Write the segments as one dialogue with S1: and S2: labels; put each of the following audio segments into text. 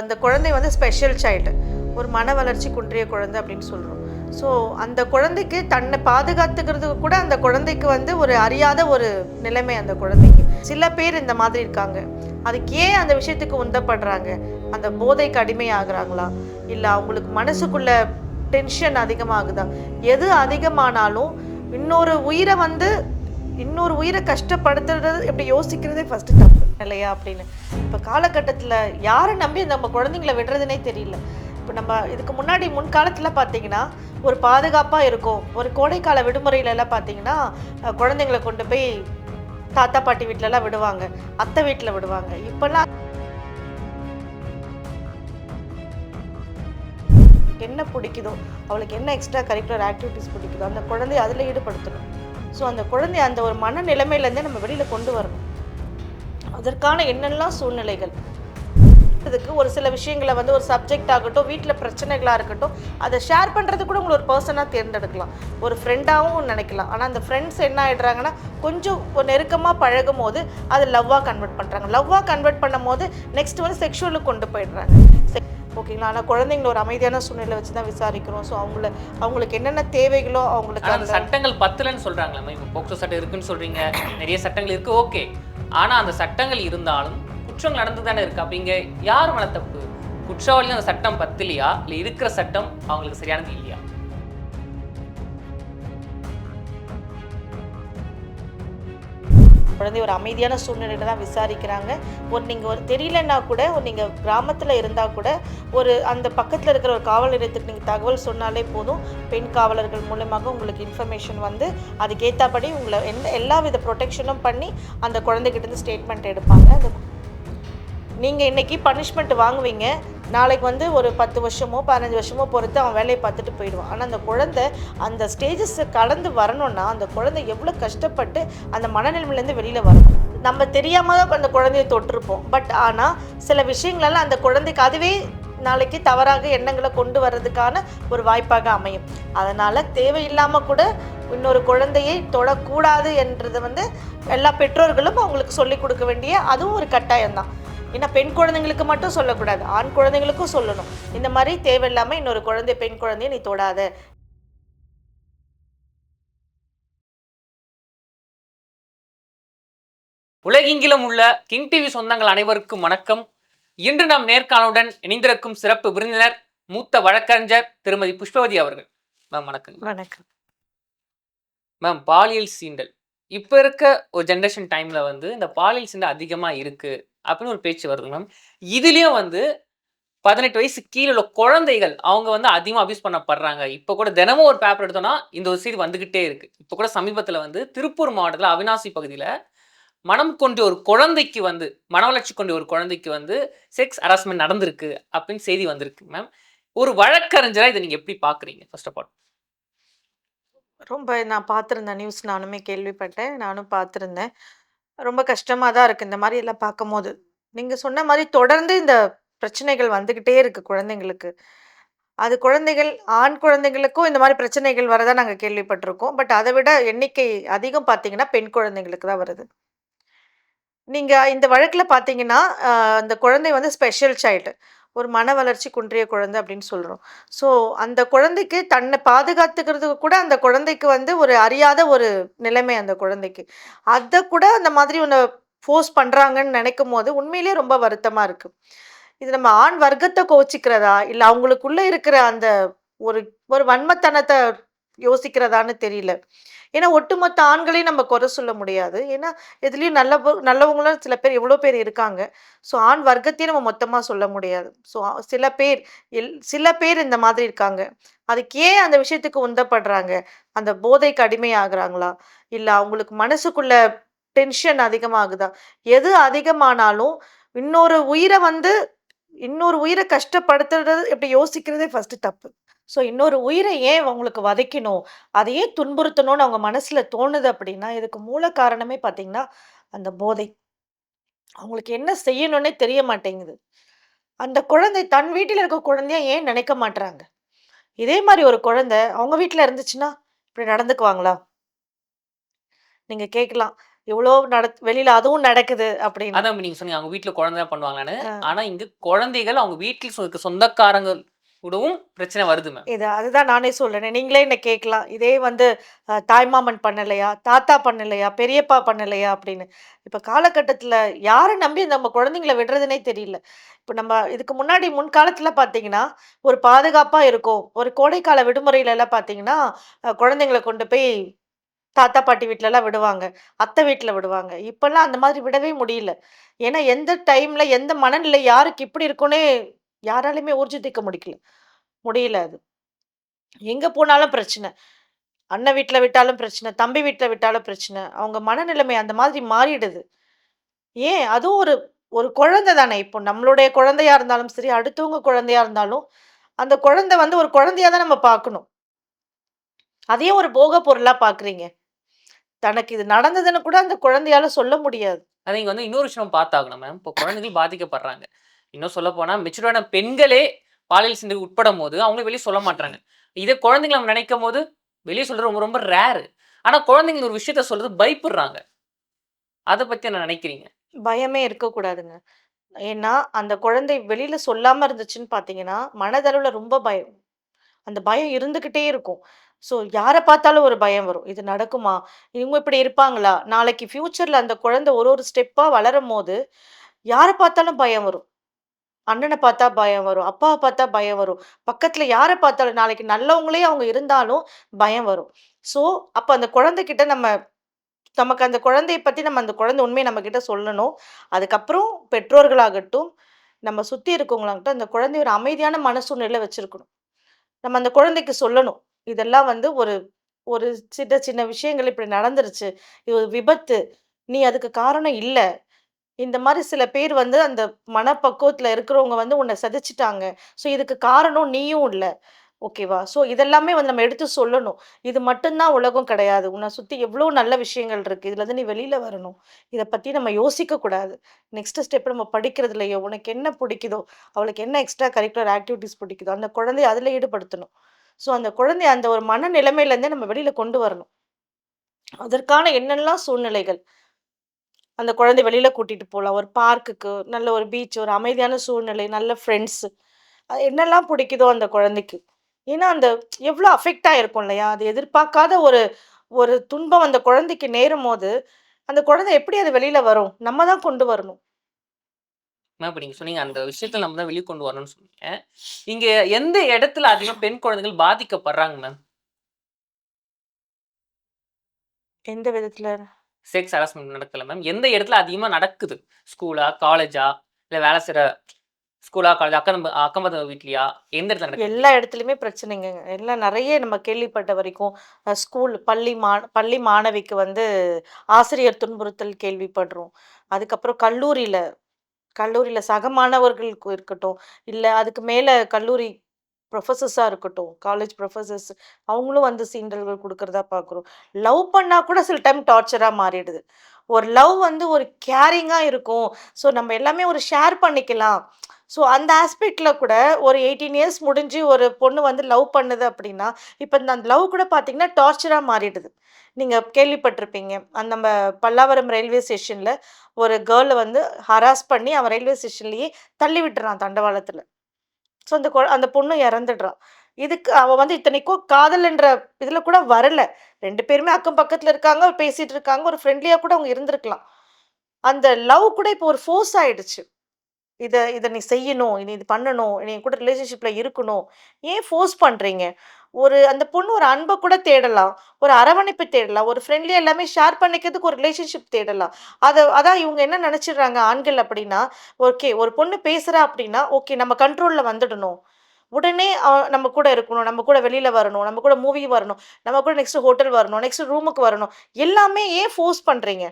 S1: அந்த குழந்தை வந்து ஸ்பெஷல் சைல்டு ஒரு மன வளர்ச்சி குன்றிய குழந்தை அப்படின்னு சொல்கிறோம் ஸோ அந்த குழந்தைக்கு தன்னை பாதுகாத்துக்கிறதுக்கு கூட அந்த குழந்தைக்கு வந்து ஒரு அறியாத ஒரு நிலைமை அந்த குழந்தைக்கு. சில பேர் இந்த மாதிரி இருக்காங்க. அதுக்கு ஏன் அந்த விஷயத்துக்கு உந்தப்படுறாங்க? அந்த போதைக்கு அடிமையாகிறாங்களா? இல்லை அவங்களுக்கு மனசுக்குள்ள டென்ஷன் அதிகமாகுதா? எது அதிகமானாலும் இன்னொரு உயிரை வந்து இன்னொரு உயிரை கஷ்டப்படுத்துறது எப்படி யோசிக்கிறதே ஃபஸ்ட்டு தப்பு இல்லையா அப்படின்னு. இப்போ காலகட்டத்தில் யாரை நம்பி நம்ம குழந்தைங்கள விடுறதுனே தெரியல. இப்போ நம்ம இதுக்கு முன்னாடி முன்காலத்தில் பார்த்தீங்கன்னா ஒரு பாதுகாப்பாக இருக்கும் ஒரு கோடைக்கால விடுமுறையிலலாம் பார்த்தீங்கன்னா குழந்தைங்களை கொண்டு போய் தாத்தா பாட்டி வீட்டிலலாம் விடுவாங்க அத்தை வீட்டில் விடுவாங்க. இப்போல்லாம் என்ன பிடிக்குதோ அவளுக்கு என்ன எக்ஸ்ட்ரா கரிக்குலர் ஆக்டிவிட்டிஸ் பிடிக்குதோ அந்த குழந்தைய அதில் ஈடுபடுத்தணும். ஸோ அந்த குழந்தைய அந்த ஒரு மன நிலைமையிலேருந்தே நம்ம வெளியில் கொண்டு வரணும். அதற்கான என்னெல்லாம் சூழ்நிலைகள்? இதுக்கு ஒரு சில விஷயங்களை வந்து ஒரு சப்ஜெக்ட் ஆகட்டும் வீட்டில் பிரச்சனைகளாக இருக்கட்டும் அதை ஷேர் பண்ணுறது கூட உங்களை ஒரு பர்சனாக தேர்ந்தெடுக்கலாம். ஒரு ஃப்ரெண்டாகவும் நினைக்கலாம். ஆனால் அந்த ஃப்ரெண்ட்ஸ் என்ன ஆகிடுறாங்கன்னா கொஞ்சம் நெருக்கமாக பழகும் போது அது லவ்வாக கன்வெர்ட் பண்ணுறாங்க லவ்வாக கன்வெர்ட் பண்ணும் போது நெக்ஸ்ட் வந்து செக்ஷுவலுக்கு கொண்டு போயிடுறாங்க. ஓகேங்களா? ஆனால் குழந்தைங்கள ஒரு அமைதியான சூழ்நிலை வச்சு தான் விசாரிக்கிறோம். ஸோ அவங்கள அவங்களுக்கு என்னென்ன தேவைகளோ அவங்களுக்கு
S2: அந்த சட்டங்கள் பத்துலன்னு சொல்றாங்களே மேம் இப்போ போக்சோ சட்டம் இருக்குன்னு சொல்றீங்க. நிறைய சட்டங்கள் இருக்கு ஓகே. ஆனா அந்த சட்டங்கள் இருந்தாலும் குற்றம் நடந்து தானே இருக்கு. அப்படிங்க யார் மேல தப்பு? குற்றவாளி அந்த சட்டம் பத்தலையா? இல்ல இருக்கிற சட்டம் அவங்களுக்கு சரியானது இல்லையா?
S1: குழந்தை ஒரு அமைதியான சூழ்நிலையில தான் விசாரிக்கிறாங்க. ஒரு நீங்கள் ஒரு தெரியலன்னா கூட ஒரு நீங்கள் கிராமத்தில் இருந்தால் கூட ஒரு அந்த பக்கத்தில் இருக்கிற ஒரு காவல் நிலையத்துக்கு நீங்கள் தகவல் சொன்னாலே போதும். பெண் காவலர்கள் மூலமாக உங்களுக்கு இன்ஃபர்மேஷன் வந்து அதுக்கேற்றபடி உங்களை எந்த எல்லா வித ப்ரொடெக்ஷனும் பண்ணி அந்த குழந்தைகிட்டேருந்து ஸ்டேட்மெண்ட் எடுப்பாங்க. அது நீங்கள் இன்றைக்கி பனிஷ்மெண்ட் வாங்குவீங்க. நாளைக்கு வந்து ஒரு பத்து வருஷமோ பதினஞ்சு வருஷமோ பொறுத்து அவன் வேலையை பார்த்துட்டு போயிடுவான். ஆனால் அந்த குழந்தை அந்த ஸ்டேஜஸை கடந்து வரணும்னா அந்த குழந்தை எவ்வளோ கஷ்டப்பட்டு அந்த மனநிலைமையிலேருந்து வெளியில் வரணும். நம்ம தெரியாமல் தான் அந்த குழந்தைய தொட்டிருப்போம். பட் ஆனால் சில விஷயங்களெல்லாம் அந்த குழந்தைக்கு அதுவே நாளைக்கு தவறாக எண்ணங்களை கொண்டு வர்றதுக்கான ஒரு வாய்ப்பாக அமையும். அதனால் தேவையில்லாமல் கூட இன்னொரு குழந்தையை தொடக்கூடாது என்றது வந்து எல்லா பெற்றோர்களும் அவங்களுக்கு சொல்லிக் கொடுக்க வேண்டிய அதுவும் ஒரு கட்டாயம்தான். ஏன்னா பெண் குழந்தைங்களுக்கு மட்டும் சொல்லக்கூடாது ஆண் குழந்தைங்களுக்கும் சொல்லணும். இந்த மாதிரி தேவையில்லாமல் இன்னொரு குழந்தை பெண் குழந்தைய நீ தொடாத.
S2: உலகெங்கிலும் உள்ள கிங் டிவி சொந்தங்கள் அனைவருக்கும் வணக்கம். இன்று நாம் நேர்காணலுடன் இணைந்திருக்கும் சிறப்பு விருந்தினர் மூத்த வழக்கறிஞர் திருமதி புஷ்பவதி அவர்கள். மேம் வணக்கம்.
S1: வணக்கம்.
S2: மேம் பாலியல் சீண்டல். இப்போ இருக்க ஒரு ஜென்ரேஷன் டைம்ல வந்து இந்த பாலியல் சீண்டல் அதிகமா இருக்கு. அப்படின்னு ஒரு பேச்சு வருது மேம் இதுலேயும் வந்து பதினெட்டு வயசு கீழே உள்ள குழந்தைகள் அவங்க வந்து அதிகமாக அபியூஸ் பண்ணப்படுறாங்க. இப்போ கூட தினமும் ஒரு பேப்பர் எடுத்தோம்னா இந்த ஒரு செய்தி வந்துக்கிட்டே இருக்கு. இப்போ கூட சமீபத்தில் வந்து திருப்பூர் மாவட்டத்தில் அவினாசி பகுதியில் மனம் கொண்ட ஒரு குழந்தைக்கு வந்து மன வளர்ச்சி கொண்ட ஒரு குழந்தைக்கு வந்து செக்ஸ் ஹராஸ்மெண்ட் நடந்திருக்கு அப்படின்னு செய்தி வந்திருக்கு மேம் ஒரு வழக்கறிஞராக இதை நீங்கள் எப்படி பார்க்குறீங்க ஃபர்ஸ்ட் ஆஃப் ஆல்
S1: ரொம்ப நான் பார்த்துருந்தேன் நியூஸ் நானுமே கேள்விப்பட்டேன் நானும் பார்த்துருந்தேன். ரொம்ப கஷ்டமாக தான் இருக்குது இந்த மாதிரி எல்லாம் பார்க்கும்போது. நீங்கள் சொன்ன மாதிரி தொடர்ந்து இந்த பிரச்சனைகள் வந்துக்கிட்டே இருக்குது குழந்தைங்களுக்கு. அது குழந்தைகள் ஆண் குழந்தைங்களுக்கும் இந்த மாதிரி பிரச்சனைகள் வரதான் நாங்கள் கேள்விப்பட்டிருக்கோம். பட் அதை விட எண்ணிக்கை அதிகம் பார்த்தீங்கன்னா பெண் குழந்தைங்களுக்கு தான் வருது. நீங்கள் இந்த வழக்கில் பார்த்தீங்கன்னா அந்த குழந்தை வந்து ஸ்பெஷல் சைல்டு. ஒரு மன வளர்ச்சி குன்றிய குழந்தை அப்படின்னு சொல்கிறோம் ஸோ அந்த குழந்தைக்கு தன்னை பாதுகாத்துக்கிறதுக்கு கூட அந்த குழந்தைக்கு வந்து ஒரு அறியாத ஒரு நிலைமை அந்த குழந்தைக்கு. அதை கூட அந்த மாதிரி ஒன்று ஃபோர்ஸ் பண்ணுறாங்கன்னு நினைக்கும் போது உண்மையிலேயே ரொம்ப வருத்தமாக இருக்குது இது நம்ம ஆண் வர்க்கத்தை கோச்சிக்கிறதா? இல்லை அவங்களுக்குள்ளே இருக்கிற அந்த ஒரு ஒரு வன்மத்தனத்தை யோசிக்கிறதான்னு தெரியல. ஏன்னா ஒட்டுமொத்த ஆண்களையும் நம்ம குறை சொல்ல முடியாது. ஏன்னா இதுலேயும் நல்ல நல்லவங்களும் சில பேர் எவ்வளோ பேர் இருக்காங்க. ஸோ ஆண் வர்க்கத்தையும் நம்ம மொத்தமாக சொல்ல முடியாது. ஸோ சில பேர் எல் சில பேர் இந்த மாதிரி இருக்காங்க. அதுக்கு ஏன் அந்த விஷயத்துக்கு உந்தப்படுறாங்க? அந்த போதைக்கு அடிமையாகிறாங்களா? இல்லை அவங்களுக்கு மனசுக்குள்ள டென்ஷன் அதிகமாகுதா? எது அதிகமானாலும் இன்னொரு உயிரை வந்து இன்னொரு உயிரை கஷ்டப்படுத்துறது எப்படி யோசிக்கிறதே ஃபஸ்ட்டு தப்பு. ஸோ இன்னொரு உயிரை ஏன் அவங்களுக்கு வதைக்கணும்? அதை ஏன் துன்புறுத்தணும்னு அவங்க மனசில் தோணுது அப்படின்னா இதுக்கு மூல காரணமே பார்த்தீங்கன்னா அந்த போதை. அவங்களுக்கு என்ன செய்யணும்னே தெரிய மாட்டேங்குது. அந்த குழந்தை தன் வீட்டில் இருக்க குழந்தைய ஏன் நினைக்க மாட்றாங்க? இதே மாதிரி ஒரு குழந்தை அவங்க வீட்டில் இருந்துச்சுன்னா இப்படி நடந்துக்குவாங்களா? நீங்கள் கேட்கலாம். இவ்வளோ நட வெளியில அதுவும் நடக்குது அப்படின்னு.
S2: அதான் நீங்க சொன்னீங்க. அவங்க வீட்ல குழந்தை பண்ணுவாங்களான்னு
S1: ஆ.
S2: ஆனா இங்க குழந்தைகள் அவங்க வீட்டில் சொ- சொந்தக்காரங்க கூடவும் பிரச்சனை வருது மேம்
S1: இது அதுதான் நானே சொல்றேன். நீங்களே என்ன கேட்கலாம். இதே வந்து தாய்மாமன் பண்ணலையா? தாத்தா பண்ணலையா? பெரியப்பா பண்ணலையா? அப்படின்னு. இப்போ காலகட்டத்தில் யாரை நம்பி நம்ம குழந்தைங்கள விடுறதுனே தெரியல. இப்போ நம்ம இதுக்கு முன்னாடி முன்காலத்தில் பார்த்தீங்கன்னா ஒரு பாதுகாப்பாக இருக்கும். ஒரு கோடைக்கால விடுமுறையிலலாம் பார்த்தீங்கன்னா குழந்தைங்களை கொண்டு போய் தாத்தா பாட்டி வீட்டிலலாம் விடுவாங்க. அத்தை வீட்டில் விடுவாங்க. இப்போல்லாம் அந்த மாதிரி விடவே முடியல. ஏன்னா எந்த டைமில் எந்த மனநிலை யாருக்கு இப்படி இருக்குன்னே யாராலையுமே ஊர்ஜித்திக்க முடியல முடியல அது எங்க போனாலும் பிரச்சனை. அண்ணன் வீட்டில் விட்டாலும் பிரச்சனை, தம்பி வீட்டில் விட்டாலும் பிரச்சனை. அவங்க மனநிலைமை அந்த மாதிரி மாறிடுது. ஏன்? அதுவும் ஒரு ஒரு குழந்தை தானே. இப்போ நம்மளுடைய குழந்தையா இருந்தாலும் சரி, அடுத்தவங்க குழந்தையா இருந்தாலும், அந்த குழந்தை வந்து ஒரு குழந்தையா தான் நம்ம பார்க்கணும். அதையே ஒரு போக பொருளா பார்க்குறீங்க. தனக்கு இது நடந்ததுன்னு கூட அந்த குழந்தையால சொல்ல முடியாது.
S2: அதை இங்க வந்து இன்னொரு விஷயம் பார்த்தாகணும் மேம் இப்போ குழந்தைகள் பாதிக்கப்படுறாங்க இன்னும் சொல்ல போனால் மெச்சூர்டான பெண்களே பாலியல் சிந்தைக்கு உட்படும் போது அவங்க வெளியே சொல்ல மாட்டாங்க இதே குழந்தைங்களை நம்ம நினைக்கும் போது வெளியே சொல்கிறது ரொம்ப ரொம்ப ரேரு ஆனால் குழந்தைங்க ஒரு விஷயத்த சொல்றது பயப்படுறாங்க அதை பற்றி என்ன நினைக்கிறீங்க
S1: பயமே இருக்கக்கூடாதுங்க. ஏன்னா, அந்த குழந்தை வெளியில சொல்லாம இருந்துச்சுன்னு பார்த்தீங்கன்னா, மனதளவுல ரொம்ப பயம். அந்த பயம் இருந்துகிட்டே இருக்கும். ஸோ யாரை பார்த்தாலும் ஒரு பயம் வரும். இது நடக்குமா? இவங்க இப்படி இருப்பாங்களா? நாளைக்கு ஃப்யூச்சரில் அந்த குழந்தை ஒரு ஒரு ஸ்டெப்பாக வளரும் போது யாரை பார்த்தாலும் பயம் வரும். அண்ணனை பார்த்தா பயம் வரும். அப்பாவை பார்த்தா பயம் வரும். பக்கத்துல யாரை பார்த்தாலும் நாளைக்கு நல்லவங்களே அவங்க இருந்தாலும் பயம் வரும். ஸோ அப்போ அந்த குழந்தைகிட்ட நம்ம நமக்கு அந்த குழந்தையை பத்தி நம்ம அந்த குழந்தை உண்மையை நம்மக்கிட்ட சொல்லணும். அதுக்கப்புறம் பெற்றோர்களாகட்டும், நம்ம சுத்தி இருக்கவங்களாகட்டும், அந்த குழந்தைய ஒரு அமைதியான மனசூழ்நிலையில வச்சிருக்கணும். நம்ம அந்த குழந்தைக்கு சொல்லணும். இதெல்லாம் வந்து ஒரு ஒரு சின்ன சின்ன விஷயங்கள் இப்படி நடந்துருச்சு. இது ஒரு விபத்து. நீ அதுக்கு காரணம் இல்லை இந்த மாதிரி சில பேர் வந்து அந்த மனப்பக்குவத்தில் இருக்கிறவங்க வந்து உன்னை சதிச்சிட்டாங்க ஸோ இதுக்கு காரணம் நீயும் இல்லை ஓகேவா? ஸோ இதெல்லாமே வந்து நம்ம எடுத்து சொல்லணும். இது மட்டும்தான் உலகம் கிடையாது. உன்னை சுற்றி எவ்வளோ நல்ல விஷயங்கள் இருக்குது இதுலருந்து நீ வெளியில் வரணும். இதை பற்றி நம்ம யோசிக்கக்கூடாது நெக்ஸ்ட் ஸ்டெப் நம்ம படிக்கிறதுலையோ உனக்கு என்ன பிடிக்குதோ, அவளுக்கு என்ன எக்ஸ்ட்ரா கரிக்குலர் ஆக்டிவிட்டீஸ் பிடிக்குதோ, அந்த குழந்தைய அதில் ஈடுபடுத்தணும். ஸோ அந்த குழந்தைய அந்த ஒரு மனநிலைமையிலேருந்தே நம்ம வெளியில் கொண்டு வரணும். அதற்கான என்னெல்லாம் சூழ்நிலைகள்? அந்த குழந்தைய வெளில கூட்டிட்டு போலாம். ஒரு பார்க்குக்கு, நல்ல ஒரு பீச், ஒரு அமைதியான சூழ்நிலை, நல்ல ஃப்ரெண்ட்ஸ். என்னெல்லாம் பிடிக்குதோ அந்த குழந்தைக்கு. ஏன்னா, அந்த எவ்ளோ அஃபெக்ட் ஆயிருக்கும் இல்லையா? அது எதிர்பார்க்காத ஒரு ஒரு துன்பம் அந்த குழந்தைக்கு நேரும்போது, அந்த குழந்தை எப்படி அது வெளில வரும்? நம்ம தான் கொண்டு வரணும்.
S2: மேம் இப்போ நீங்க சொன்னீங்க அந்த விஷயத்துல நம்ம தான் வெளியே கொண்டு வரணும்னு சொன்னீங்க இங்க எந்த இடத்துல அதிகமா பெண் குழந்தைகள் பாதிக்கப்படுறாங்க மேம்
S1: எந்த விதத்துல?
S2: செக்ஸ் ஹராஸ்மெண்ட் நடக்கல மேம் எந்த இடத்துல அதிகமாக நடக்குது ஸ்கூலா காலேஜா இல்லை வேலை செய்கிற ஸ்கூலா காலேஜ் அக்கம் அக்கம் பக்கத்து எந்த இடத்துல நடக்குது
S1: எல்லா இடத்துலையுமே பிரச்சனைங்க. எல்லாம் நிறைய நம்ம கேள்விப்பட்ட வரைக்கும், ஸ்கூல் பள்ளி மா பள்ளி மாணவிக்கு வந்து ஆசிரியர் துன்புறுத்தல் கேள்விப்படுறோம். அதுக்கப்புறம் கல்லூரியில் கல்லூரியில் சக மாணவர்களுக்கு இருக்கட்டும், இல்லை அதுக்கு மேலே கல்லூரி ப்ரொஃபஸர்ஸாக இருக்கட்டும், காலேஜ் ப்ரொஃபசர்ஸ் அவங்களும் வந்து சீண்டல்கள் கொடுக்குறதா பார்க்குறோம். லவ் பண்ணால் கூட சில டைம் டார்ச்சராக மாறிடுது. ஒரு லவ் வந்து ஒரு கேரிங்காக இருக்கும். ஸோ நம்ம எல்லாமே ஒரு ஷேர் பண்ணிக்கலாம். ஸோ அந்த ஆஸ்பெக்டில் கூட ஒரு 18 இயர்ஸ் முடிஞ்சு ஒரு பொண்ணு வந்து லவ் பண்ணுது அப்படின்னா, இப்போ இந்த அந்த லவ் கூட பார்த்திங்கன்னா டார்ச்சராக மாறிடுது. நீங்கள் கேள்விப்பட்டிருப்பீங்க. அந்த நம்ம பல்லாவரம் ரயில்வே ஸ்டேஷனில் ஒரு கேர்ளை வந்து ஹராஸ் பண்ணி அவன் ரயில்வே ஸ்டேஷன்லேயே தள்ளி விட்டுறான் தண்டவாளத்தில் ஸோ அந்த கொ அந்த பொண்ணு இறந்துடுறா. இதுக்கு அவள் வந்து இத்தனைக்கும் காதல்ன்ற இதில் கூட வரல. ரெண்டு பேருமே அக்கம் பக்கத்தில் இருக்காங்க, பேசிட்டு இருக்காங்க. ஒரு ஃப்ரெண்ட்லியாக கூட அவங்க இருந்திருக்கலாம். அந்த லவ் கூட இப்போ ஒரு ஃபோர்ஸ் ஆயிடுச்சு. இதை இதை நீ செய்யணும். நீ இது பண்ணணும். நீ கூட ரிலேஷன்ஷிப்பில் இருக்கணும். ஏன் ஃபோர்ஸ் பண்ணுறீங்க ஒரு அந்த பொண்ணு ஒரு அன்பை கூட தேடலாம். ஒரு அரவணைப்பு தேடலாம். ஒரு ஃப்ரெண்ட்லி எல்லாமே ஷேர் பண்ணிக்கிறதுக்கு ஒரு ரிலேஷன்ஷிப் தேடலாம். அதை அதான் இவங்க என்ன நினச்சிடுறாங்க ஆண்கள் அப்படின்னா, ஓகே ஒரு பொண்ணு பேசுகிறா அப்படின்னா, ஓகே நம்ம கண்ட்ரோலில் வந்துடணும். உடனே நம்ம கூட இருக்கணும். நம்ம கூட வெளியில் வரணும். நம்ம கூட மூவி வரணும். நம்ம கூட நெக்ஸ்ட் ஹோட்டல் வரணும். நெக்ஸ்ட் ரூமுக்கு வரணும். எல்லாமே ஏன் ஃபோர்ஸ் பண்ணுறீங்க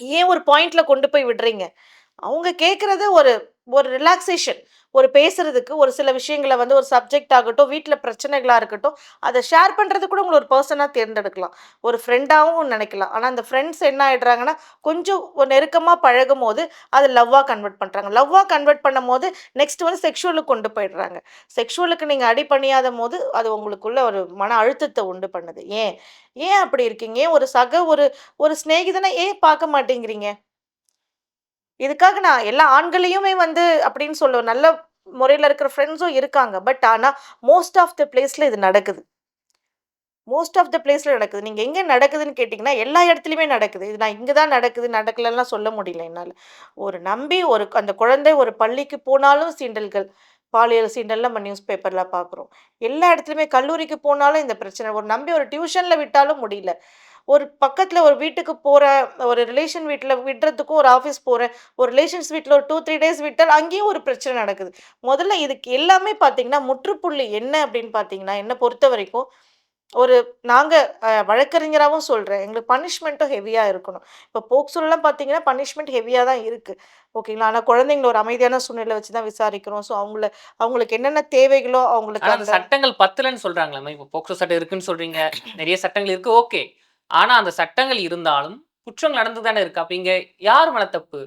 S1: ஏன் ஒரு பாயிண்ட்ல கொண்டு போய் விடுறீங்க? அவங்க கேட்குறது ஒரு ஒரு ரிலாக்ஸேஷன் ஒரு பேசுறதுக்கு ஒரு சில விஷயங்கள வந்து ஒரு சப்ஜெக்ட் ஆகட்டும், வீட்டில் பிரச்சனைகளாக இருக்கட்டும், அதை ஷேர் பண்ணுறது கூட உங்களை ஒரு பர்சனாக தேர்ந்தெடுக்கலாம். ஒரு ஃப்ரெண்டாகவும் நினைக்கலாம் ஆனால் அந்த ஃப்ரெண்ட்ஸ் என்ன ஆகிடுறாங்கன்னா கொஞ்சம் ஒரு பழகும் பழகும்போது, அது லவ்வாக கன்வெர்ட் பண்ணுறாங்க லவ்வாக கன்வெர்ட் பண்ணும்போது, நெக்ஸ்ட் வந்து செக்ஷுவலுக்கு கொண்டு போயிடுறாங்க. செக்ஷுவலுக்கு நீங்கள் அடி பண்ணியாத போது அது உங்களுக்குள்ள ஒரு மன அழுத்தத்தை உண்டு பண்ணுது. ஏன்? ஏன் அப்படி இருக்கீங்க? ஏன் ஒரு சக ஒரு ஒரு ஸ்நேகிதனை ஏன் பார்க்க மாட்டேங்கிறீங்க? இதுக்காக நான் எல்லா ஆண்களையுமே வந்து அப்படின்னு சொல்ல நல்ல முறையில் இருக்கிற ஃப்ரெண்ட்ஸும் இருக்காங்க. பட் ஆனால் மோஸ்ட் ஆஃப் த பிளேஸில் இது நடக்குது. மோஸ்ட் ஆஃப் த பிளேஸில் நடக்குது. நீங்கள் எங்கே நடக்குதுன்னு கேட்டிங்கன்னா எல்லா இடத்துலையுமே நடக்குது. இது நான் இங்கே தான் நடக்குது, நடக்கலன்லாம் சொல்ல முடியல என்னால் ஒரு நம்பி ஒரு அந்த குழந்தை ஒரு பள்ளிக்கு போனாலும் சீண்டல்கள். பாலியல் சீண்டல் நம்ம நியூஸ் பேப்பரில் பார்க்குறோம். எல்லா இடத்துலையுமே கல்லூரிக்கு போனாலும் இந்த பிரச்சனை. ஒரு நம்பி ஒரு டியூஷனில் விட்டாலும் முடியல. ஒரு பக்கத்துல ஒரு வீட்டுக்கு போறேன், ஒரு ரிலேஷன் வீட்ல விடுறதுக்கும், ஒரு ஆஃபீஸ் போறேன். ஒரு ரிலேஷன்ஸ் வீட்ல ஒரு 2, 3 டேஸ் விட்டால் அங்கேயும் ஒரு பிரச்சனை நடக்குது. முதல்ல இதுக்கு எல்லாமே பார்த்தீங்கன்னா, முற்றுப்புள்ளி என்ன அப்படின்னு பார்த்தீங்கன்னா, என்ன பொறுத்தவரைக்கும், ஒரு நாங்க அ வழக்கறிஞராவும் சொல்றேன். எங்களுக்கு பனிஷ்மென்ட்டும் ஹெவியா இருக்கணும். இப்போ போக்சோலாம் பார்த்தீங்கன்னா, பனிஷ்மென்ட் ஹெவியா தான் இருக்கு. ஓகேங்களா? ஆனா குழந்தைங்கள ஒரு அமைதியான சூழ்நிலையில வச்சு தான் விசாரிக்கிறோம். ஸோ அவங்கள அவங்களுக்கு என்னென்ன தேவைகளோ அவங்களுக்கு
S2: சட்டங்கள் பத்தலன்னு சொல்றாங்களாமே. இப்போ போக்சோ சட்டம் இருக்குன்னு சொல்றீங்க. நெறைய சட்டங்கள் இருக்கு. ஓகே. ஆனால் அந்த சட்டங்கள் இருந்தாலும், குற்றங்கள் நடந்து தானே இருக்கு. அப்ப யார் மேல தப்பு?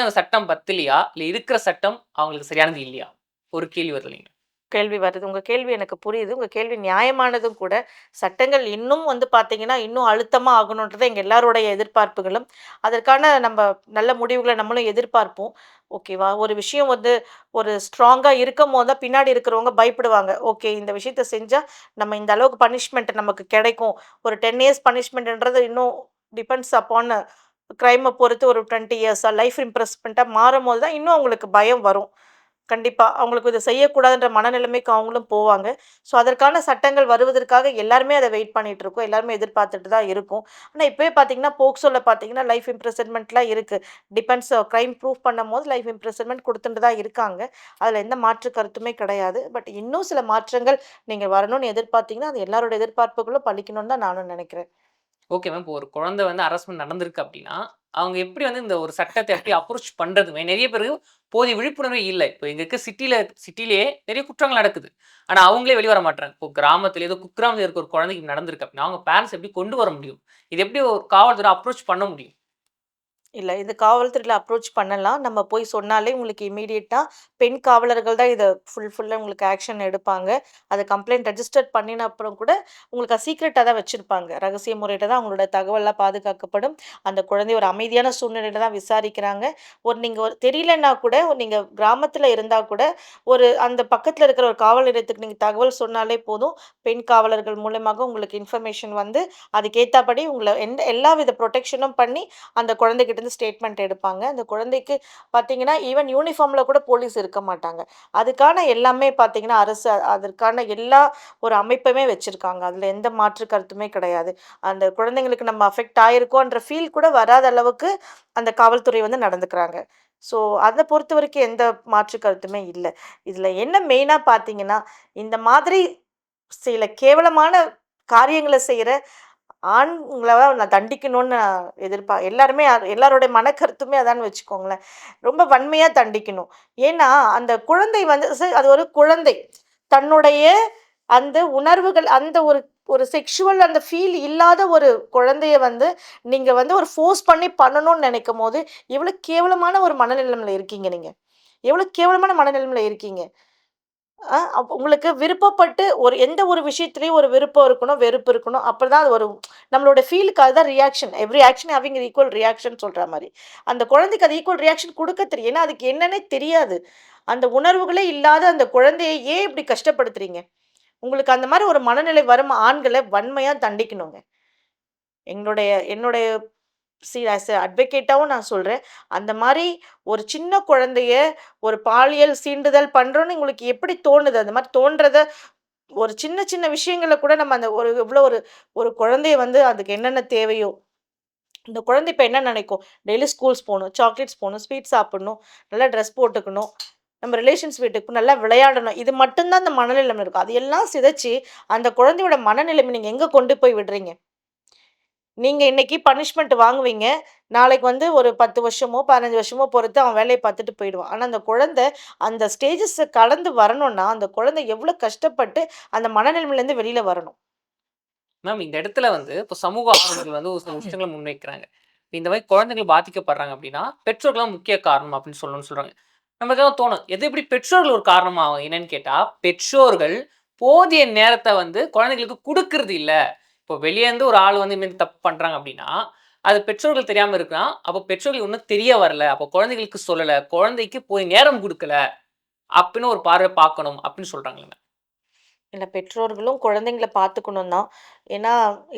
S2: அந்த சட்டம் பத்தலையா? இல்லை இருக்கிற சட்டம் அவங்களுக்கு சரியானது இல்லையா? ஒரு கேள்வி வருது இல்லைங்க
S1: கேள்வி வருது. உங்கள் கேள்வி எனக்கு புரியுது. உங்கள் கேள்வி நியாயமானதும் கூட. சட்டங்கள் இன்னும் வந்து பார்த்தீங்கன்னா, இன்னும் அழுத்தமாக ஆகணுன்றது எங்கள் எல்லாருடைய எதிர்பார்ப்புகளும். அதற்கான நம்ம நல்ல முடிவுகளை நம்மளும் எதிர்பார்ப்போம். ஓகேவா? ஒரு விஷயம் வந்து ஒரு ஸ்ட்ராங்காக இருக்கும் போது தான் பின்னாடி இருக்கிறவங்க பயப்படுவாங்க. ஓகே இந்த விஷயத்த செஞ்சால் நம்ம இந்த அளவுக்கு பனிஷ்மெண்ட் நமக்கு கிடைக்கும். ஒரு 10 இயர்ஸ் பனிஷ்மெண்ட்ன்றது இன்னும் டிபெண்ட்ஸ் அப்பான் க்ரைமை பொறுத்து ஒரு டுவெண்ட்டி இயர்ஸாக லைஃப் இம்ப்ரெஸ்மெண்ட்டாக மாறும் போது தான் இன்னும் அவங்களுக்கு பயம் வரும். கண்டிப்பாக அவங்களுக்கு இதை செய்யக்கூடாதுன்ற மனநிலைமைக்கு அவங்களும் போவாங்க. ஸோ அதற்கான சட்டங்கள் வருவதற்காக எல்லாருமே அதை வெயிட் பண்ணிட்டு இருக்கோம். எல்லாருமே எதிர்பார்த்துட்டு தான் இருக்கும் ஆனால் இப்போயே பார்த்தீங்கன்னா, போக்சோவில் பார்த்தீங்கன்னா, லைஃப் இம்ப்ரெசன்மெண்ட்லாம் இருக்குது டிபெண்ட்ஸ் க்ரைம் ப்ரூஃப் பண்ணும்போது லைஃப் இம்ப்ரெசன்மெண்ட் கொடுத்துட்டு தான் இருக்காங்க. அதில் எந்த மாற்று கருத்துமே கிடையாது. பட் இன்னும் சில மாற்றங்கள் நீங்கள் வரணும்னு எதிர்பார்த்தீங்கன்னா, அது எல்லாரோட எதிர்பார்ப்புகளும் பழிக்கணும்னு தான் நானும் நினைக்கிறேன்
S2: ஓகே மேம். இப்போ ஒரு குழந்தை வந்து ஹராஸ்மென்ட் நடந்திருக்கு அப்படின்னா, அவங்க எப்படி வந்து இந்த ஒரு சட்டத்தை எப்படி அப்ரோச் பண்ணுறது நிறைய பேருக்கு போதிய விழிப்புணர்வே இல்லை இப்போ எங்களுக்கு இருக்க சிட்டில சிட்டிலேயே நிறைய குற்றங்கள் நடக்குது. ஆனால் அவங்களே வெளிவர வர இப்போ கிராமத்தில் ஏதோ குக்கிராமத்தில் இருக்க ஒரு குழந்தைக்கு நடந்திருக்கு அப்படின்னா, அவங்க பேரன்ட்ஸ் எப்படி கொண்டு வர முடியும்? இது எப்படி ஒரு காவல்துறை அப்ரோச் பண்ண முடியும்?
S1: இல்ல. இது காவல்துறையில அப்ரோச் பண்ணலாம். நம்ம போய் சொன்னாலே உங்களுக்கு இம்மீடியட்டா பெண் காவலர்கள் தான் இத ஃபுல் ஃபுல்லா உங்களுக்கு ஆக்ஷன் எடுப்பாங்க. அத கம்ப்ளைண்ட் ரெஜிஸ்டர் பண்ணின அப்புறம் கூட உங்களுக்கு சீக்ரெட்டாக சீக்ரெட்டா தான் வச்சிருப்பாங்க. ரகசிய முறையில தான் அவங்களோட தகவல்லாம் பாதுகாக்கப்படும். அந்த குழந்தை ஒரு அமைதியான சூழ்நிலையில தான் விசாரிக்கிறாங்க. ஒரு நீங்க ஒரு தெரியலன்னா கூட நீங்க கிராமத்துல இருந்தா கூட, ஒரு அந்த பக்கத்துல இருக்கிற ஒரு காவல் நிலையத்துக்கு நீங்க தகவல் சொன்னாலே போதும். பெண் காவலர்கள் மூலியமாக உங்களுக்கு இன்ஃபர்மேஷன் வந்து அதுக்கேத்தாபடி உங்கள எந்த எல்லாவித புரொடெக்ஷனும் பண்ணி அந்த குழந்தைகிட்ட இருந்து ஸ்டேட்மெண்ட் எடுப்பாங்க. அந்த குழந்தைக்கு பார்த்தீங்கன்னா, ஈவன் யூனிஃபார்மில் கூட போலீஸ் இருக்க மாட்டாங்க. அதுக்கான எல்லாமே பார்த்தீங்கன்னா, அரசு அதற்கான எல்லா ஒரு அமைப்புமே வச்சுருக்காங்க அதில் எந்த மாற்று கருத்துமே கிடையாது. அந்த குழந்தைங்களுக்கு நம்ம அஃபெக்ட் ஆகிருக்கோன்ற ஃபீல் கூட வராத அளவுக்கு அந்த காவல்துறை வந்து நடந்துக்கிறாங்க. ஸோ அதை பொறுத்த வரைக்கும் எந்த மாற்று கருத்துமே இல்லை இதில் என்ன மெயினாக பார்த்தீங்கன்னா, இந்த மாதிரி சில கேவலமான காரியங்களை செய்கிற ஆண்களை நான் தண்டிக்கணும்னு நான் எதிர்பா எல்லாருமே எல்லாருடைய மனக்கருத்துமே அதான்னு வச்சுக்கோங்களேன். ரொம்ப வன்மையாக தண்டிக்கணும். ஏன்னா, அந்த குழந்தை வந்து அது ஒரு குழந்தை. தன்னுடைய அந்த உணர்வுகள் அந்த ஒரு ஒரு செக்ஷுவல் அந்த ஃபீல் இல்லாத ஒரு குழந்தைய வந்து, நீங்கள் வந்து ஒரு ஃபோர்ஸ் பண்ணி பண்ணணும்னு நெனைக்கும்போது, எவ்வளோ கேவலமான ஒரு மனநிலைமையில் இருக்கீங்க நீங்கள் எவ்வளோ கேவலமான மனநிலைமையில் இருக்கீங்க. உங்களுக்கு விருப்பப்பட்டு ஒரு எந்த ஒரு விஷயத்துலையும் ஒரு விருப்பம் இருக்கணும், வெறுப்பு இருக்கணும். அப்பதான் அது ஒரு நம்மளோட ஃபீலுக்கு அதுதான் ரியாக்ஷன். எவ்ரி ஆக்ஷன் அவங்க ஈக்குவல் ரியாக்ஷன் சொல்கிற மாதிரி அந்த குழந்தைக்கு அது ஈக்குவல் ரியாக்ஷன் கொடுக்க தெரியும். ஏன்னா, அதுக்கு என்னன்னே தெரியாது. அந்த உணர்வுகளே இல்லாத அந்த குழந்தையை ஏன் இப்படி கஷ்டப்படுத்துறீங்க? உங்களுக்கு அந்த மாதிரி ஒரு மனநிலை வரும் ஆண்களை வன்மையாக தண்டிக்கணுங்க. எங்களுடைய என்னுடைய சி ஆஸ் எ நான் சொல்கிறேன் அந்த மாதிரி ஒரு சின்ன குழந்தைய ஒரு பாலியல் சீண்டுதல் பண்ணுறோன்னு உங்களுக்கு எப்படி தோணுது? அந்த மாதிரி தோன்றத ஒரு சின்ன சின்ன விஷயங்கள கூட நம்ம அந்த ஒரு எவ்வளோ ஒரு ஒரு குழந்தைய வந்து அதுக்கு என்னென்ன தேவையோ, இந்த குழந்தை இப்போ என்ன நினைக்கும் டெய்லி ஸ்கூல்ஸ் போகணும் சாக்லேட்ஸ் போகணும் ஸ்வீட் சாப்பிடணும், நல்லா ட்ரெஸ் போட்டுக்கணும், நம்ம ரிலேஷன்ஸ் வீட்டுக்கு நல்லா விளையாடணும். இது மட்டும்தான் அந்த மனநிலைமை இருக்கும். அது எல்லாம் சிதைச்சு, அந்த குழந்தையோட மனநிலைமை நீங்கள் எங்கே கொண்டு போய் விடுறீங்க? நீங்கள் இன்னைக்கு பனிஷ்மெண்ட் வாங்குவீங்க. நாளைக்கு வந்து ஒரு 10 வருஷமோ, 15 வருஷமோ பொறுத்து அவன் வேலையை பார்த்துட்டு போயிடுவான். ஆனால் அந்த குழந்தை அந்த ஸ்டேஜஸை கடந்து வரணும்னா, அந்த குழந்தை எவ்வளோ கஷ்டப்பட்டு அந்த மனநிலைமையிலேருந்து வெளியில் வரணும்.
S2: மேம் இந்த இடத்துல வந்து இப்போ சமூக ஆர்வலர்கள் வந்து ஒரு சில விஷயங்களை முன்வைக்கிறாங்க. இந்த மாதிரி குழந்தைகள் பாதிக்கப்படுறாங்க அப்படின்னா, பெற்றோர்கள் முக்கிய காரணம் அப்படின்னு சொல்லணும்னு சொல்றாங்க. தான் தோணும். எது எப்படி பெற்றோர்கள் ஒரு காரணமாகும் என்னன்னு கேட்டால் பெற்றோர்கள் போதிய நேரத்தை வந்து குழந்தைகளுக்கு கொடுக்கறது இல்லை இப்போ வெளியேருந்து ஒரு ஆள் வந்து இந்த தப்பு பண்ணுறாங்க அப்படின்னா, அது பெற்றோர்கள் தெரியாமல் இருக்கலாம். அப்போ பெற்றோர்கள் இன்னும் தெரிய வரல. அப்போ குழந்தைகளுக்கு சொல்லலை குழந்தைக்கு போய் நேரம் கொடுக்கல அப்படின்னு ஒரு பார்வை பார்க்கணும் அப்படின்னு சொல்றாங்கங்க.
S1: இல்லை பெற்றோர்களும் குழந்தைங்கள பார்த்துக்கணும் தான். ஏன்னா,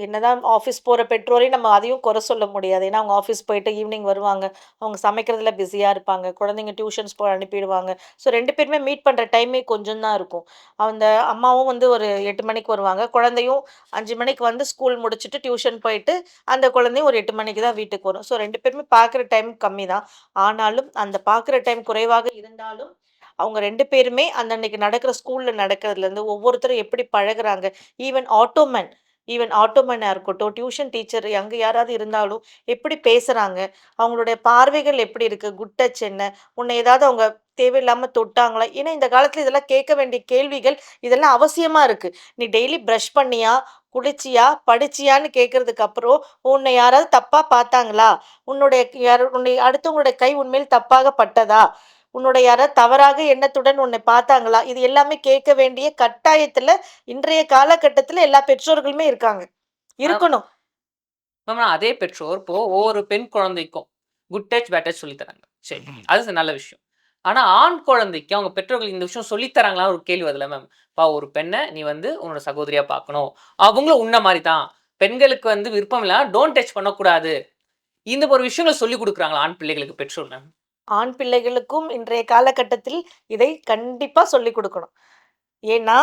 S1: என்னதான் ஆஃபீஸ் போகிற பெற்றோரையும் நம்ம அதையும் குறை சொல்ல முடியாது. ஏன்னா, அவங்க ஆஃபீஸ் போயிட்டு ஈவினிங் வருவாங்க. அவங்க சமைக்கிறதுல பிஸியாக இருப்பாங்க. குழந்தைங்க டியூஷன்ஸ் போய் அனுப்பிடுவாங்க. ஸோ ரெண்டு பேருமே மீட் பண்ணுற டைமே கொஞ்சம் தான் இருக்கும். அந்த அம்மாவும் வந்து ஒரு எட்டு மணிக்கு வருவாங்க. குழந்தையும் அஞ்சு மணிக்கு வந்து ஸ்கூல் முடிச்சுட்டு டியூஷன் போயிட்டு, அந்த குழந்தையும் ஒரு எட்டு மணிக்கு தான் வீட்டுக்கு வரும். ஸோ ரெண்டு பேருமே பார்க்குற டைம் கம்மி தான். ஆனாலும் அந்த பார்க்குற டைம் குறைவாக இருந்தாலும், அவங்க ரெண்டு பேருமே அந்த அன்னைக்கு நடக்கிற ஸ்கூல்ல நடக்கிறதுலேருந்து ஒவ்வொருத்தரும் எப்படி பழகுறாங்க. ஈவன் ஆட்டோமேன் ஈவன் ஆட்டோமேனாக இருக்கட்டும், டியூஷன் டீச்சர் அங்கே யாராவது இருந்தாலும் எப்படி பேசுகிறாங்க அவங்களுடைய பார்வைகள் எப்படி இருக்குது குட் டச் என்ன? உன்னை ஏதாவது அவங்க தேவையில்லாமல் தொட்டாங்களா? ஏன்னா இந்த காலத்தில் இதெல்லாம் கேட்க வேண்டிய கேள்விகள் இதெல்லாம் அவசியமாக இருக்குது நீ டெய்லி ப்ரஷ் பண்ணியா? குளிச்சியா? படிச்சியான்னு கேட்கறதுக்கு அப்புறம், உன்னை யாராவது தப்பாக பார்த்தாங்களா? உன்னுடைய யார் உன்னை அடுத்தவங்களுடைய கை உண்மையில் தப்பாக பட்டதா? உன்னோட யாராவது தவறாக எண்ணத்துடன் உன்னை பார்த்தாங்களா? இது எல்லாமே கேட்க வேண்டிய கட்டாயத்துல இன்றைய காலகட்டத்துல எல்லா பெற்றோர்களுமே இருக்காங்க. இருக்கணும்.
S2: மேம் நான் அதே பெற்றோர் இப்போ ஒவ்வொரு பெண் குழந்தைக்கும் குட் டச், பேட் டச் சொல்லி தராங்க. சரி. அது நல்ல விஷயம். ஆனா ஆண் குழந்தைக்கு அவங்க பெற்றோர்கள் இந்த விஷயம் சொல்லி தராங்களான்னு ஒரு கேள்வி வருதுல்ல மேம். "அப்பா ஒரு பெண்ண நீ வந்து உன்னோட சகோதரியா பார்க்கணும். அவங்களும் உன்ன மாரி தான். பெண்களுக்கு வந்து விருப்பம் இல்லனா டோன்ட் டச் பண்ணக்கூடாது." இந்த ஒரு விஷயங்கள சொல்லிக் குடுக்குறாங்களா ஆண் பிள்ளைகளுக்கு பெற்றோர் மேம்?
S1: ஆண் பிள்ளைகளுக்கும் இன்றைய காலகட்டத்தில் இதை கண்டிப்பாக சொல்லி கொடுக்கணும் ஏன்னா,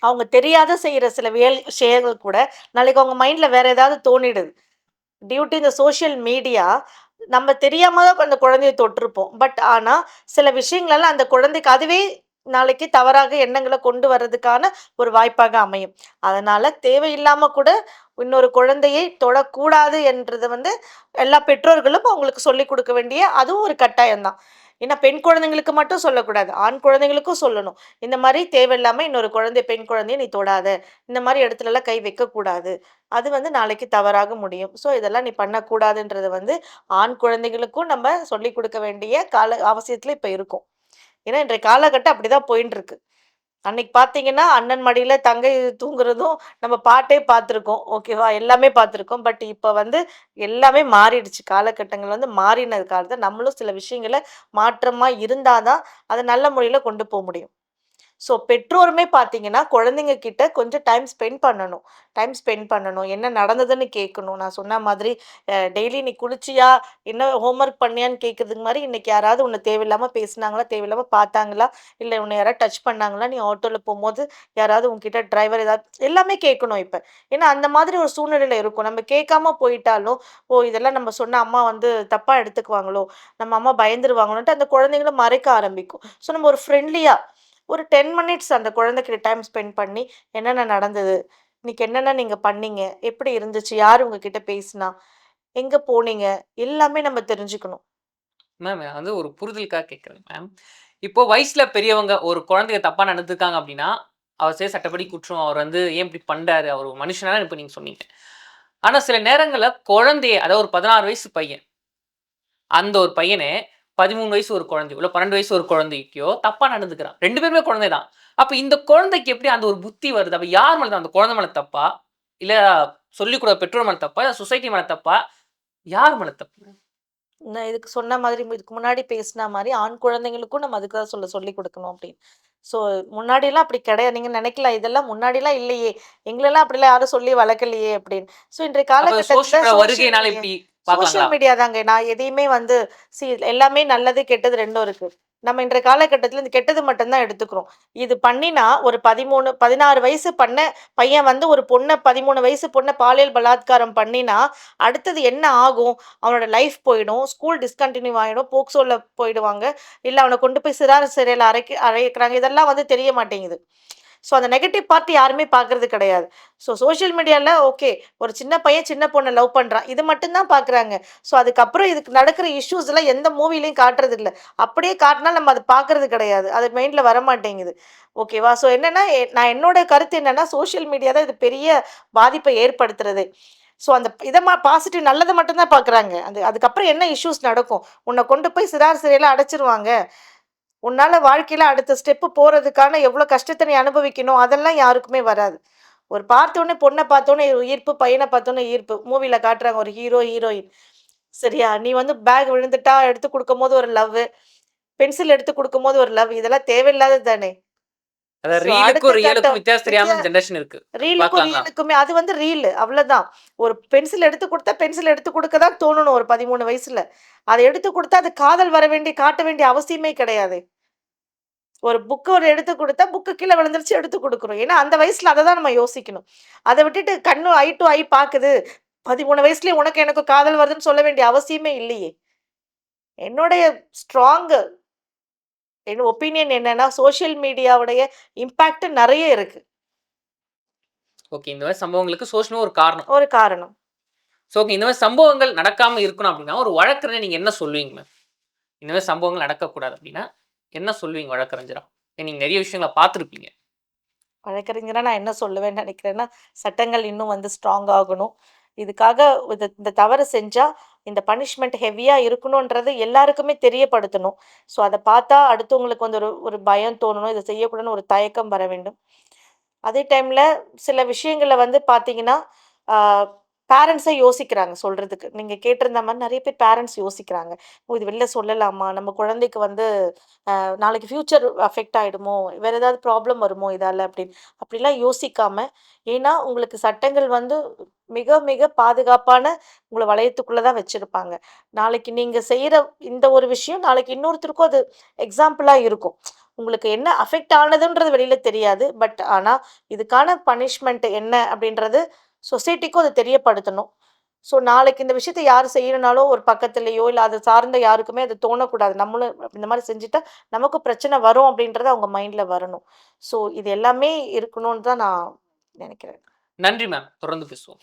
S1: அவங்க தெரியாத செய்கிற சில வேல் செயல்கள் கூட நாளைக்கு அவங்க மைண்டில் வேற ஏதாவது தோணிடுது. டியூ இந்த சோஷியல் மீடியா நம்ம தெரியாம தான் அந்த குழந்தைய தொட்டிருப்போம். பட் ஆனால் சில விஷயங்களெல்லாம் அந்த குழந்தைக்கு அதுவே நாளைக்கு தவறாக எண்ணங்களை கொண்டு வர்றதுக்கான ஒரு வாய்ப்பாக அமையும். அதனால தேவையில்லாம கூட இன்னொரு குழந்தையை தொடக்கூடாது என்றது வந்து எல்லா பெற்றோர்களும் அவங்களுக்கு சொல்லிக் கொடுக்க வேண்டிய அதுவும் ஒரு கட்டாயம் தான். ஏன்னா பெண் குழந்தைங்களுக்கு மட்டும் சொல்லக்கூடாது. ஆண் குழந்தைங்களுக்கும் சொல்லணும். இந்த மாதிரி தேவையில்லாமல் இன்னொரு குழந்தை பெண் குழந்தைய நீ தொடாத. இந்த மாதிரி இடத்துலலாம் கை வைக்கக்கூடாது. அது வந்து நாளைக்கு தவறாக முடியும். ஸோ இதெல்லாம் நீ பண்ணக்கூடாதுன்றது வந்து ஆண் குழந்தைகளுக்கும் நம்ம சொல்லிக் கொடுக்க வேண்டிய கால அவசியத்தில் இப்போ இருக்கோம். ஏன்னா இன்றைய காலகட்டம் அப்படிதான் போயின்ட்டுருக்கு. அன்னைக்கு பார்த்தீங்கன்னா, அண்ணன் மடியில தங்கை தூங்குறதும் நம்ம பாட்டே பார்த்துருக்கோம். ஓகேவா? எல்லாமே பார்த்துருக்கோம். பட் இப்ப வந்து எல்லாமே மாறிடுச்சு. காலகட்டங்கள் வந்து மாறினது காலத்தை நம்மளும் சில விஷயங்கள மாற்றமா இருந்தால் தான், அதை நல்ல முறையில கொண்டு போக முடியும். ஸோ பெற்றோருமே பார்த்தீங்கன்னா, குழந்தைங்க கிட்ட கொஞ்சம் டைம் ஸ்பெண்ட் பண்ணணும். டைம் ஸ்பெண்ட் பண்ணணும். என்ன நடந்ததுன்னு கேட்கணும். நான் சொன்ன மாதிரி டெய்லி நீ குளிச்சியா? என்ன ஹோம்ஒர்க் பண்ணியான்னு கேட்கறதுக்கு மாதிரி இன்னைக்கு யாராவது உன்னை தேவையில்லாம பேசுனாங்களா? தேவையில்லாம பார்த்தாங்களா? இல்லை உன்னை யாராவது டச் பண்ணாங்களா? நீ ஆட்டோவில் போகும்போது யாராவது உங்ககிட்ட டிரைவர் ஏதாவது எல்லாமே கேட்கணும் இப்போ ஏன்னா அந்த மாதிரி ஒரு சூழ்நிலையில் இருக்கும். நம்ம கேட்காம போயிட்டாலும், ஓ! இதெல்லாம் நம்ம சொன்ன அம்மா வந்து தப்பாக எடுத்துக்குவாங்களோ! நம்ம அம்மா பயந்துருவாங்களோன்ட்டு அந்த குழந்தைங்களும் மறைக்க ஆரம்பிக்கும். ஸோ நம்ம ஒரு ஃப்ரெண்ட்லியாக ஒரு 10 மினிட்ஸ் அந்த குழந்தைக்கிட்ட டைம் ஸ்பெண்ட் பண்ணி, என்னென்ன நடந்தது? இன்னைக்கு என்னென்ன நீங்கள் பண்ணீங்க? எப்படி இருந்துச்சு? யார் உங்ககிட்ட பேசினா? எங்கே போனீங்க? எல்லாமே நம்ம தெரிஞ்சுக்கணும்.
S2: மேம் நான் வந்து ஒரு புரிதலுக்காக கேட்குறேன் மேம். இப்போ வயசுல பெரியவங்க ஒரு குழந்தைய தப்பா நடந்துருக்காங்க அப்படின்னா, அவர் செய்த சட்டப்படி குற்றம். அவர் வந்து ஏன் இப்படி பண்றாரு? அவர் மனுஷனால மனுஷனா நீங்கள் நீங்க சொன்னீங்க. ஆனா சில நேரங்களில் குழந்தைய அதாவது ஒரு 16 வயசு பையன். அந்த ஒரு பையனை 13 வயசு ஒரு குழந்தையோ, இல்ல 12 வயசு ஒரு குழந்தைக்கோ தப்பா நடந்துக்கிறான். 2 பேருமே குழந்தை தான். அப்ப இந்த குழந்தைக்கு எப்படி அந்த ஒரு புத்தி வருது? அப்ப யார் மேல அந்த குழந்தை மேல தப்பா? இல்ல சொல்லிக் குடுக்குற பெற்றோர் மேல தப்பா? இல்ல சொசைட்டி மேல தப்பா? யார் மேல தப்பு?
S1: நான் இதுக்கு சொன்ன மாதிரி இதுக்கு முன்னாடி பேசின மாரி ஆண் குழந்தைங்களுக்கும் நம்ம அதுக்கு தான் சொல்ல சொல்லிக் குடுக்கணும் அப்படின்னு. ஸோ முன்னாடிலாம் அப்படி கிடையாது. நீங்க நினைக்கலாம் இதெல்லாம் முன்னாடிலாம் இல்லையே! எங்களலாம் அப்படிலாம் யாரும் சொல்லி வளர்க்கலையே அப்படின்னு. ஸோ இன்றைய காலகட்டத்துல
S2: சோசியல்
S1: மீடியா தாங்க. நான் எதையுமே வந்து சி எல்லாமே நல்லது, கெட்டது ரெண்டும் இருக்கு. நம்ம இன்றைய காலகட்டத்தில் இந்த கெட்டது மட்டும்தான் எடுத்துக்கிறோம். இது பண்ணினா ஒரு 13, 16 வயசு பண்ண பையன் வந்து ஒரு பொண்ணை பதிமூணு வயசு பொண்ணை பாலியல் பலாத்காரம் பண்ணினா, அடுத்தது என்ன ஆகும்? அவனோட லைஃப் போயிடும். ஸ்கூல் டிஸ்கண்டினியூ ஆகிடும் போக்சோல போயிடுவாங்க. இல்லை அவனை கொண்டு போய் சிறார் சிறையில் அரைக்க அரைக்கிறாங்க இதெல்லாம் வந்து தெரிய மாட்டேங்குது. ஸோ அந்த நெகட்டிவ் பார்ட் யாருமே பார்க்கறது கிடையாது. ஸோ சோஷியல் மீடியாவில் ஓகே ஒரு சின்ன பையன் சின்ன பொண்ணை லவ் பண்ணுறான் இது மட்டும்தான் பார்க்குறாங்க. ஸோ அதுக்கப்புறம் இதுக்கு நடக்கிற இஷ்யூஸ் எல்லாம் எந்த மூவிலையும் காட்டுறது இல்லை. அப்படியே காட்டினா நம்ம அது பார்க்கறது கிடையாது. அது மைண்டில் வர மாட்டேங்குது ஓகேவா ஸோ என்னென்னா நான் என்னோட கருத்து என்னென்னா சோஷியல் மீடியா தான் இது பெரிய பாதிப்பை ஏற்படுத்துறது. ஸோ அந்த இதை மா பாசிட்டிவ் நல்லதை மட்டும்தான் பார்க்குறாங்க. அது அதுக்கப்புறம் என்ன இஷ்யூஸ் நடக்கும்? உன்னை கொண்டு போய் சிறார் சிறையில் அடைச்சிருவாங்க. உன்னால் வாழ்க்கையில் அடுத்த ஸ்டெப்பு போகிறதுக்கான எவ்வளோ கஷ்டத்தை நீ அனுபவிக்கணும் அதெல்லாம் யாருக்குமே வராது. ஒரு பார்த்தோன்னே பொண்ணை பார்த்தோன்னே ஈர்ப்பு பையனை பார்த்தோன்னே ஈர்ப்பு. மூவியில் காட்டுறாங்க ஒரு ஹீரோ ஹீரோயின் சரியா? நீ வந்து பேக் விழுந்துட்டா எடுத்து கொடுக்கும் போது ஒரு லவ் பென்சில் எடுத்து கொடுக்கும் போது ஒரு லவ் இதெல்லாம் தேவையில்லாதது தானே.
S2: ரீலுக்கும்
S1: அது வந்து ரீல் அவ்வளோதான் ஒரு பென்சில் எடுத்து கொடுத்தா பென்சில் எடுத்து கொடுக்க தான் தோணணும் ஒரு பதிமூணு வயசுல. அதை எடுத்து கொடுத்தா அது காதல் வர வேண்டிய காட்ட வேண்டிய அவசியமே கிடையாது. ஒரு புக்கு ஒரு எடுத்து கொடுத்தா புக்கு கீழே விழுந்துருச்சு எடுத்து கொடுக்குறோம் ஏன்னா அந்த வயசுல அதை தான் நம்ம யோசிக்கணும். அதை விட்டுட்டு கண்ணு ஐ டு ஐ பார்க்குது. பதிமூணு வயசுலயே உனக்கு எனக்கு காதல் வருதுன்னு சொல்ல வேண்டிய அவசியமே இல்லையே. என்னுடைய ஸ்ட்ராங் என் ஒப்பீனியன் என்னன்னா சோஷியல் மீடியாவுடைய இம்பேக்ட் நிறைய இருக்கு.
S2: ஓகே இந்த மாதிரி சம்பவங்களுக்கு சோஷனும் ஒரு காரணம்.
S1: ஒரு காரணம்.
S2: ஸோ ஓகே இந்த மாதிரி சம்பவங்கள் நடக்காம இருக்கணும் அப்படின்னா ஒரு வழக்கறிஞர் நீங்க என்ன சொல்லுவீங்க மேம் இந்த மாதிரி சம்பவங்கள் நடக்கக்கூடாது அப்படின்னா என்ன சொல்லுவீங்க வழக்கறிஞரா? நீங்கள் நீங்க நிறைய விஷயங்களை பார்த்துருப்பீங்க.
S1: வழக்கறிஞராக நான் என்ன சொல்லுவேன்னு நினைக்கிறேன்னா சட்டங்கள் இன்னும் வந்து ஸ்ட்ராங் ஆகணும். இதுக்காக இந்த தவறு செஞ்சால் இந்த பனிஷ்மெண்ட் ஹெவியாக இருக்கணுன்றது எல்லாருக்குமே தெரியப்படுத்தணும். ஸோ அதை பார்த்தா அடுத்தவங்களுக்கு வந்து ஒரு ஒரு பயம் தோணணும். இதை செய்யக்கூடாதுன்னு ஒரு தயக்கம் வர வேண்டும். அதே டைமில் சில விஷயங்களை வந்து பார்த்தீங்கன்னா பேரண்ட்ஸை யோசிக்கிறாங்க சொல்கிறதுக்கு நீங்கள் கேட்டிருந்த மாதிரி நிறைய பேர் பேரண்ட்ஸ் யோசிக்கிறாங்க. ஓ இது வெளில சொல்லலாமா? நம்ம குழந்தைக்கு வந்து நாளைக்கு ஃப்யூச்சர் அஃபெக்ட் ஆகிடுமோ வேறு ஏதாவது ப்ராப்ளம் வருமோ இதால? அப்படின்னு. அப்படிலாம் யோசிக்காம ஏன்னா உங்களுக்கு சட்டங்கள் வந்து மிக மிக பாதுகாப்பான உங்களை வளையத்துக்குள்ளே தான் வச்சுருப்பாங்க. நாளைக்கு நீங்கள் செய்கிற இந்த ஒரு விஷயம் நாளைக்கு இன்னொருத்தருக்கும் அது எக்ஸாம்பிளாக இருக்கும். உங்களுக்கு என்ன அஃபெக்ட் ஆனதுன்றது வெளியில் தெரியாது. பட் ஆனால் இதுக்கான பனிஷ்மெண்ட் என்ன அப்படின்றது சொசைட்டிக்கும் அதை தெரியப்படுத்தணும். ஸோ நாளைக்கு இந்த விஷயத்தை யார் செய்யணுனாலும் ஒரு பக்கத்துலேயோ இல்லை அதை சார்ந்த யாருக்குமே அது தோணக்கூடாது. நம்மளும் இந்த மாதிரி செஞ்சுட்டா நமக்கு பிரச்சனை வரும் அப்படின்றது அவங்க மைண்டில் வரணும். ஸோ இது எல்லாமே இருக்கணும்னு தான் நான் நினைக்கிறேன்.
S2: நன்றி மேம் தொடர்ந்து பேசுவோம்.